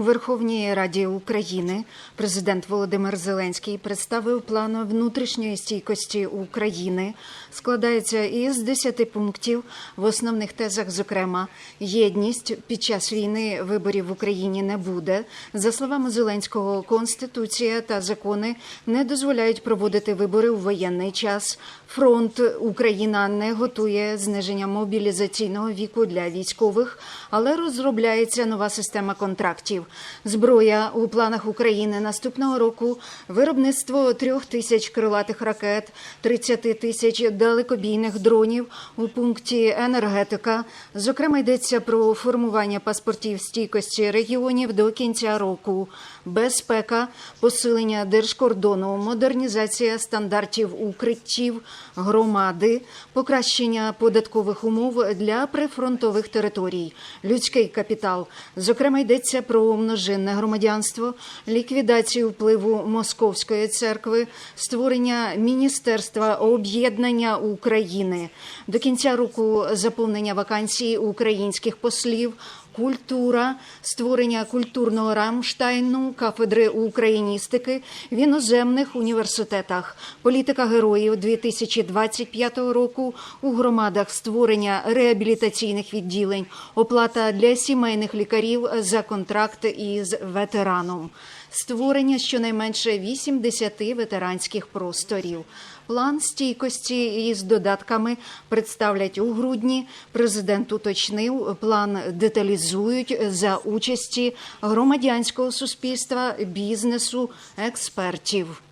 У Верховній Раді України президент Володимир Зеленський представив план внутрішньої стійкості України. Складається із 10 пунктів в основних тезах. Зокрема, єдність під час війни виборів в Україні не буде. За словами Зеленського, конституція та закони не дозволяють проводити вибори у воєнний час. Фронт Україна не готує зниження мобілізаційного віку для військових, але розробляється нова система контрактів. Зброя у планах України наступного року виробництво трьох тисяч крилатих ракет, 30 тисяч далекобійних дронів у пункті енергетика. Зокрема, йдеться про формування паспортів стійкості регіонів до кінця року, безпека, посилення держкордону, модернізація стандартів укриттів, громади, покращення податкових умов для прифронтових територій, людський капітал. Зокрема, йдеться про множинне громадянство, ліквідацію впливу московської церкви, створення міністерства об'єднання України до кінця року заповнення вакансій українських послів. Культура, створення культурного рамштайну, кафедри україністики в іноземних університетах, політика героїв 2025 року у громадах створення реабілітаційних відділень, оплата для сімейних лікарів за контракт із ветераном, створення щонайменше 80 ветеранських просторів. План стійкості із додатками представлять у грудні. Президент уточнив, план деталізують за участі громадянського суспільства, бізнесу, експертів.